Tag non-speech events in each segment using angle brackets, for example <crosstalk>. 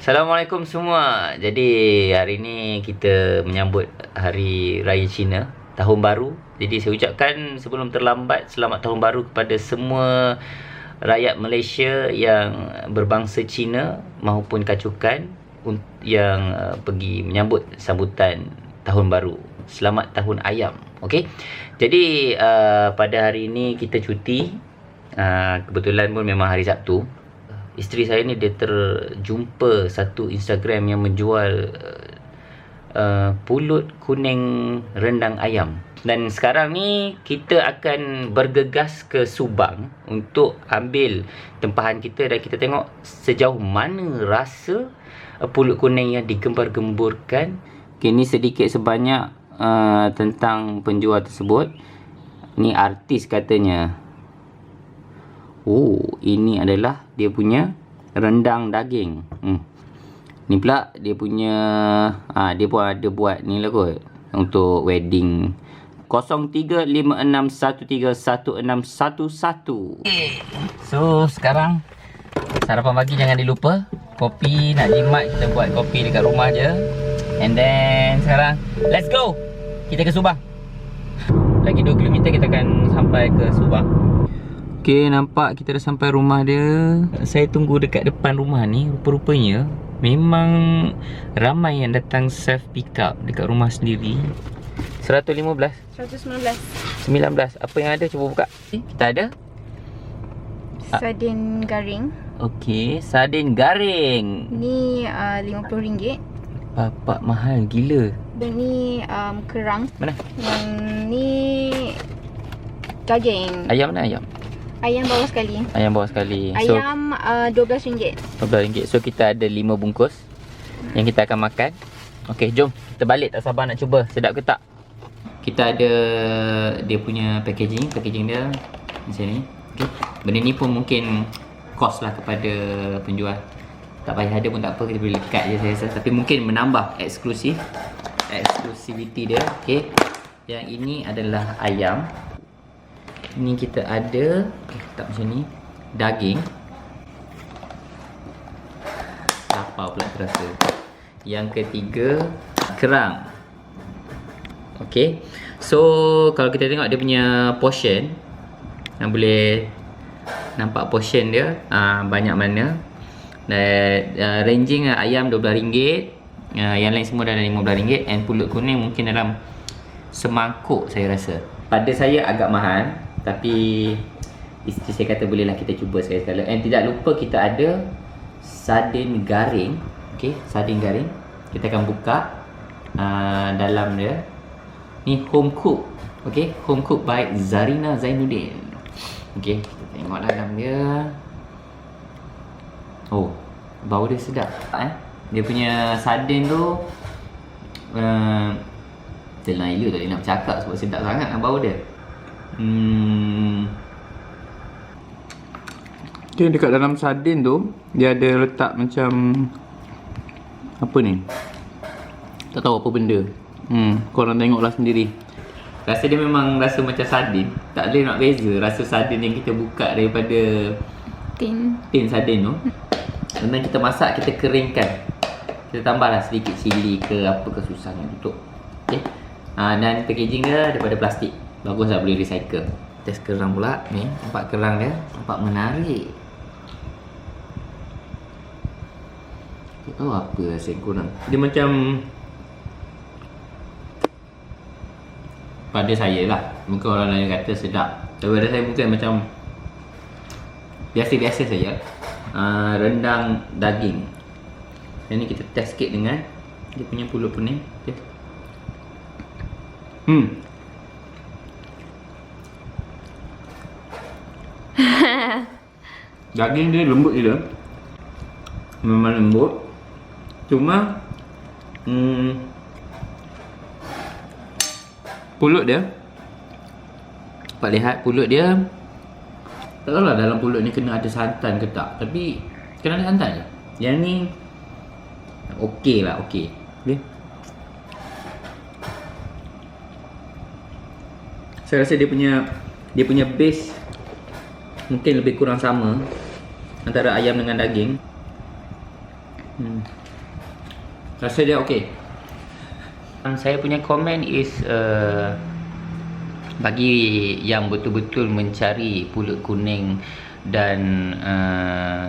Assalamualaikum semua. Jadi hari ni kita menyambut Hari Raya Cina, Tahun Baru. Jadi saya ucapkan sebelum terlambat selamat Tahun Baru kepada semua rakyat Malaysia yang berbangsa Cina maupun kacukan yang uh, pergi menyambut sambutan Tahun Baru. Selamat Tahun Ayam. Okey. Jadi uh, pada hari ini kita cuti. Uh, kebetulan pun memang hari Sabtu isteri saya ni dia terjumpa satu Instagram yang menjual uh, pulut kuning rendang ayam. Dan sekarang ni kita akan bergegas ke Subang untuk ambil tempahan kita dan kita tengok sejauh mana rasa uh, pulut kuning yang digembar-gemburkan. Okay, ni sedikit sebanyak uh, tentang penjual tersebut. Ni artis katanya. Oh, ini adalah dia punya rendang daging. Hmm. Ni pula dia punya ah ha, dia pun ada buat ni lah kot untuk wedding. 0356131611. Okay. So, sekarang sarapan pagi jangan dilupa. Kopi nak jimat kita buat kopi dekat rumah je. And then sekarang let's go. Kita ke Subang. Lagi 2 km kita akan sampai ke Subang. Okay, nampak kita dah sampai rumah dia. Saya tunggu dekat depan rumah ni. Rupa-rupanya memang ramai yang datang self pick up dekat rumah sendiri. 115, 119 19. Apa yang ada cuba buka. Kita ada. Ah. Sardin garing Okey, sardin garing. Ni uh, RM50 Bapak mahal gila. Dan ni um, kerang Mana? Yang ni Daging Ayam mana ayam? Ayam bawah sekali Ayam bawah sekali. So Ayam uh, RM12 RM12. So kita ada 5 bungkus yang kita akan makan. Okey, jom kita balik tak sabar nak cuba. Sedap ke tak? Kita ada dia punya packaging, packaging dia macam ni. Okey. Benda ni pun mungkin cost lah kepada penjual. Tak payah ada pun tak apa, kita boleh lekat je saya rasa. Tapi mungkin menambah eksklusif eksklusiviti dia. Okey. Yang ini adalah ayam. Ini kita ada tak macam ni daging lapar pula terasa. Yang ketiga kerang. Okey. So kalau kita tengok dia punya portion yang boleh nampak portion dia uh, banyak mana. Uh, ranging uh, ayam RM12. Uh, yang lain semua dalam RM15 and pulut kuning mungkin dalam semangkuk saya rasa. Pada saya agak mahal tapi isteri saya kata bolehlah kita cuba sekali-sekala. And tidak lupa kita ada sardin garing. Okey, sardin garing. Kita akan buka uh, dalam dia. Ni home cook. Okey, home cook by Zarina Zainuddin. Okey, kita tengok dalam dia. Oh, bau dia sedap. Eh? Dia punya sardin tu uh, Telah gila tadi nak bercakap sebab sedap sangat bau dia. Hmm, Okay, dekat dalam sardin tu dia ada letak macam apa ni? Tak tahu apa benda. Hmm, korang tengoklah sendiri. Rasa dia memang rasa macam sardin Tak boleh nak beza rasa sardin yang kita buka daripada Tin tin sardin tu Dan kita masak, kita keringkan Kita tambahlah sedikit cili ke apa ke susah nak tutup okay. ha, Dan packaging dia daripada plastik Bagus lah boleh recycle. Test kerang pula ni Nampak kerang dia Nampak menarik. Tak tahu apa rasa kurang Dia macam pada saya lah. Mungkin orang lain kata sedap. Tapi pada saya mungkin macam Biasa-biasa saja. Uh, Rendang daging. Dan ni kita test sikit dengan Dia punya pulut okay. Hmm <laughs> Daging dia lembut gila. Memang lembut. Cuma hmm, Pulut dia. Dapat lihat pulut dia Tak tahu lah dalam pulut ni kena ada santan ke tak. Tapi Kena ada santan je. Yang ni Okey lah okey. Okay. Saya rasa dia punya Dia punya base Mungkin lebih kurang sama Antara ayam dengan daging Hmm. Rasa dia okey. Um, saya punya komen is uh, bagi yang betul-betul mencari pulut kuning dan uh,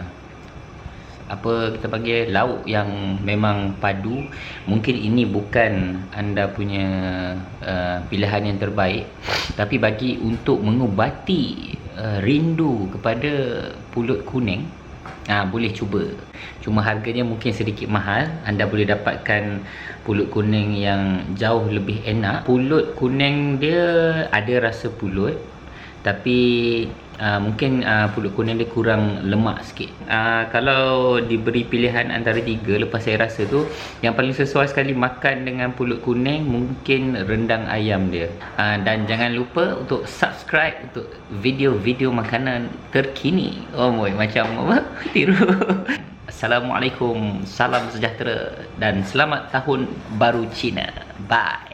apa kita panggil lauk yang memang padu mungkin ini bukan anda punya uh, pilihan yang terbaik tapi bagi untuk mengubati uh, rindu kepada pulut kuning Ah boleh cuba. Cuma harganya mungkin sedikit mahal. Anda boleh dapatkan pulut kuning yang jauh lebih enak. Pulut kuning dia ada rasa pulut tapi uh, mungkin uh, pulut kuning dia kurang lemak sikit. Uh, kalau diberi pilihan antara tiga lepas saya rasa tu yang paling sesuai sekali makan dengan pulut kuning mungkin rendang ayam dia. Uh, dan jangan lupa untuk subscribe untuk video-video makanan terkini. Oh boy macam apa? <laughs> Tiru. Assalamualaikum, salam sejahtera dan selamat tahun baru Cina. Bye.